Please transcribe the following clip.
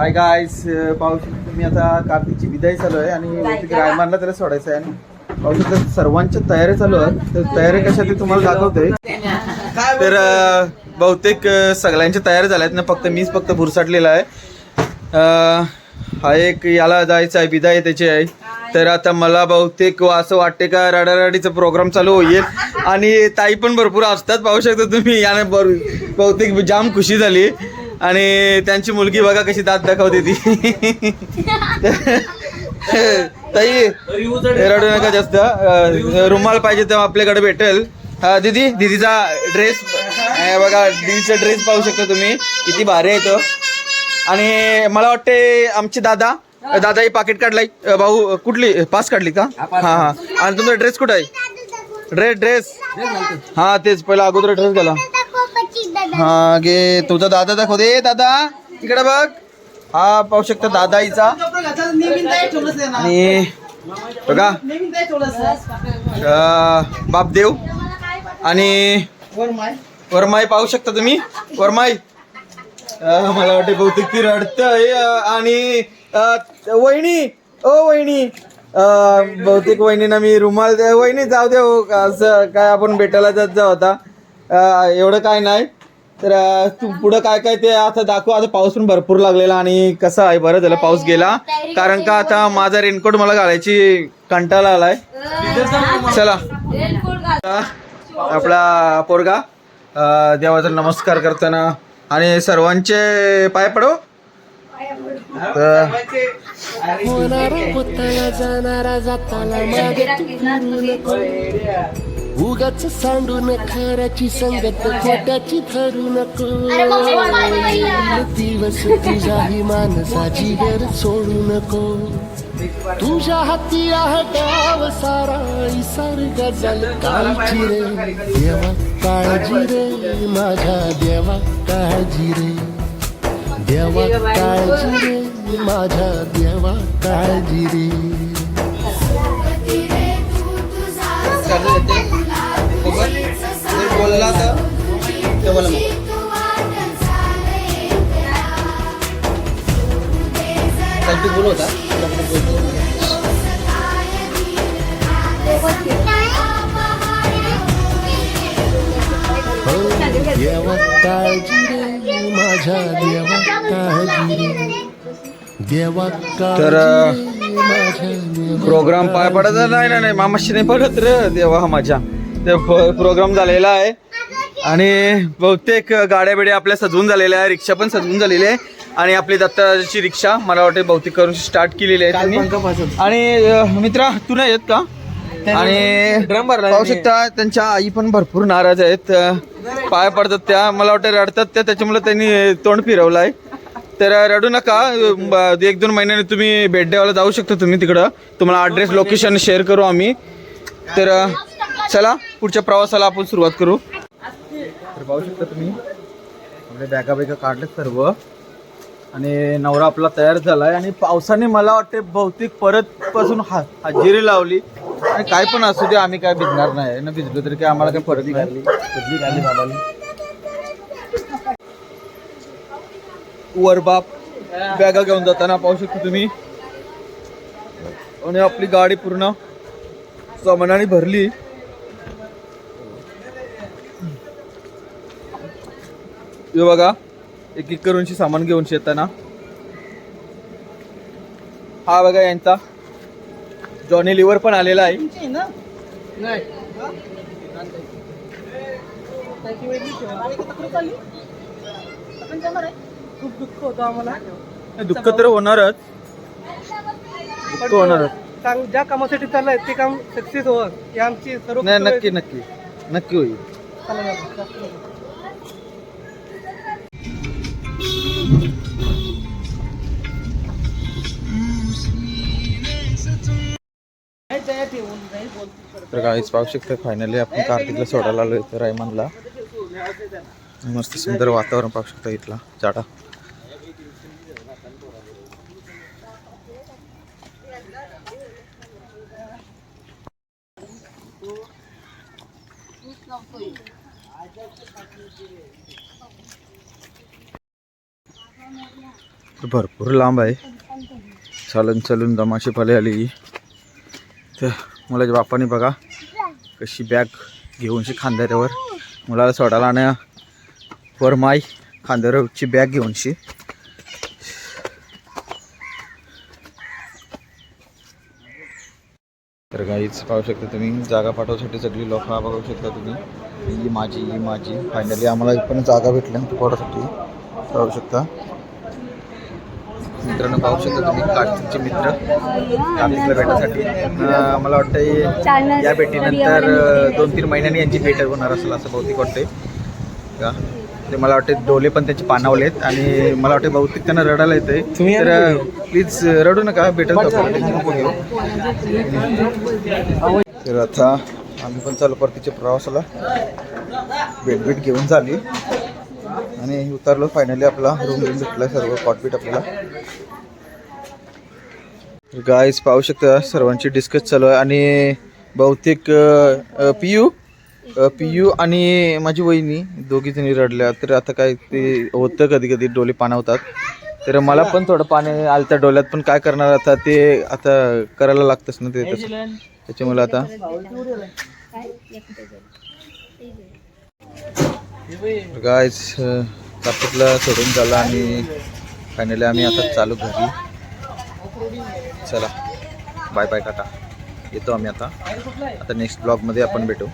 हाय guys पाहू शकता तुम्ही आता कार्तिकची विदाई चालू आहे आणि रायमानला त्याला सोडायचं आहे आणि पाहू शकता सर्वांच्या तयारी चालू आहेत. तर तयारी कशा ते तुम्हाला दाखवते. तर बहुतेक सगळ्यांच्या तयारी झाल्या आहेत ना फक्त मीच फक्त भुरसाटलेला आहे. हा एक याला जायचं आहे विदाई त्याची आहे तर आता मला बहुतेक असं वाटते का रडारडीचा प्रोग्राम चालू होईल. आणि ताई पण भरपूर असतात पाहू शकता तुम्ही. याने बहुतेक जाम खुशी झाली. आणि त्यांची मुलगी बघा कशी दात दाखवते ती. ताई रडू नका जास्त. रुमाल पाहिजे तर आपल्याकडे भेटेल. हा दीदी दीदीचा ड्रेस बघा दीदीचा ड्रेस पाहू शकता तुम्ही. किती भारी आहे तो. आणि मला वाटते आमचे दादा दादा ही पाकिट काढलाय. भाऊ कुठली? पास काढली का? हा हा आणि तुमचा ड्रेस कुठं आहे? ड्रेस ड्रेस हा तेच पहिला अगोदर ड्रेस घाला. हा गे तुझा दादा दाखव. दे दादा इकडे बघ. हा पाहू शकता दादा आणि बघा. बापदेव. आणि वरमाई पाहू शकता तुम्ही. वरमाई. मला वाटते बहुतेक ती रडत आणि वहिनी. ओ वहिनी. बहुतेक वहिनीना मी रुमाल वहिनी जाऊ दे हो असं काय आपण भेटायला जात जाऊ आता एवढं काय नाही. तर तू पुढं काय काय ते आता दाखव. आता पाऊस पण भरपूर लागलेला आणि कसं आहे? बरं झालं पाऊस गेला. कारण का आता माझा रेनकोट मला घालायची कंटाळा आलाय. चला. आपला पोरगा देवाचा नमस्कार करताना आणि सर्वांचे पाय पडो. तर जाणारा जाताना उगाच सांडून खऱ्याची संगत खोट्याची धरू नको. दिवस तुझ्याही माणसाची गर सोडू नको. तुझ्या हाती आहे गाव सारा इसार गजल काळजी रे. देवा काळजी रे माझ्या देवा काळजी रे. देवा काळजी रे माझ्या देवा काळजी रे. बोलला तर? ते बोला मग. काय तू बोलवता हो देवा काळजी रे माझ्या देवा काळजी रे देवा तर, प्रोग्राम पाय पडायचा नाही नाही नाही मामाशी नाही पडत रे देवा माझ्या. ते प्रोग्राम झालेला आहे. आणि बहुतेक गाड्या बिड्या आपल्या सजवून झालेल्या आहे रिक्षा पण सजवून झालेली आहे. आणि आपली दत्ताची रिक्षा मला वाटते बहुतेक करून स्टार्ट केलेली आहे त्यांनी. आणि मित्रा तू नाही येत का? आणि पाहू शकता त्यांच्या आई पण भरपूर नाराज आहेत. पाय पडतात त्या. मला वाटतं रडतात त्या त्याच्यामुळे त्यांनी तोंड फिरवलंय. तर रडू नका. एक दोन महिन्याने तुम्ही भेट द्यायला जाऊ शकता तुम्ही तिकडं. तुम्हाला ॲड्रेस लोकेशन शेअर करू आम्ही. तर चला. पुढच्या प्रवासाला आपण सुरुवात करू. तर पाहू शकता तुम्ही आपल्या बॅगा बिगा काढले सर्व. आणि नवरा आपला तयार झालाय आणि पावसाने मला वाटते बहुतेक परत पासून हा हजेरी लावली. आणि काय पण असू दे आम्ही काय भिजणार नाही. ना भिजलो तरी काय आम्हाला काय फरक नाही. वर बाप बॅगा घेऊन जाताना पाहू शकता तुम्ही. आणि आपली गाडी पूर्ण सामानाने भरली. हे बघा एक एक करूनशी सामान घेऊन येताना हा बघा यांचा. जॉनी लिव्हर पण आलेला आहे. खूप दुःख होतं आम्हाला. दुःख तर होणारच. दुःख होणारच. चांग- ज्या कामासाठी चाललंय ते काम सक्सेस व्हावं ही आमची सर्व नाही नक्की नक्की. नक्की होईल. तर. गाईच पाहू शकतो फायनली आपण कार्तिकला सोडायला आलो इथं रायमनला मस्त सुंदर वातावरण पाहू शकता इथला जाडा. भरपूर लांब आहे. चालून चालून दमाशी पाले आली. तर मुलाच्या बापाने बघा कशी बॅग घेऊनशी खांद्यावर मुलाला सोडायला आणि वर माय खांद्यावरची बॅग घेऊनशी तर गाईच पाहू शकता तुम्ही जागा पाठवण्यासाठी सगळी लोक बघू शकता तुम्ही. ही माझी ही माझी. फायनली आम्हाला पण जागा भेटल्या पोरासाठी पाहू शकता. मित्रांनो पाहू शकता तुम्ही कार्तिकचे मित्र. कार्तिकला भेटासाठी. मला वाटतं या भेटीनंतर दोन तीन महिन्यांनी यांची भेट होणार असेल असं बहुतेक वाटतंय. का? ते मला वाटते डोले पण त्याचे पानावलेत आणि मला वाटते बहुतेक त्यांना रडायला येतंय. तर प्लीज रडू नका. भेटत तर आता आम्ही पण चालू परतीच्या प्रवासाला. भेट भेट घेऊन झाली. आणि उतरलो फायनली आपला रूम रूम भेटला सर्व कॉटपीट आपल्याला. गाईज पाहू शकता सर्वांची डिस्कस चालू आहे. आणि बहुतेक पियू पियू आणि माझी वहिनी दोघी जणी रडल्या. तर आता काय ते होतं कधी कधी डोले पाणावतात तर मला पण थोडं पाणी आलं त्या डोल्यात पण काय करणार आता ते आता करायला लागतंच ना ते. तसं त्याच्यामुळे आता. गायच कापूरला सोडून झाला आणि फायनली आम्ही आता चालू घरी. चला बाय बाय टाटा येतो आम्ही आता. आता नेक्स्ट ब्लॉगमध्ये आपण भेटू.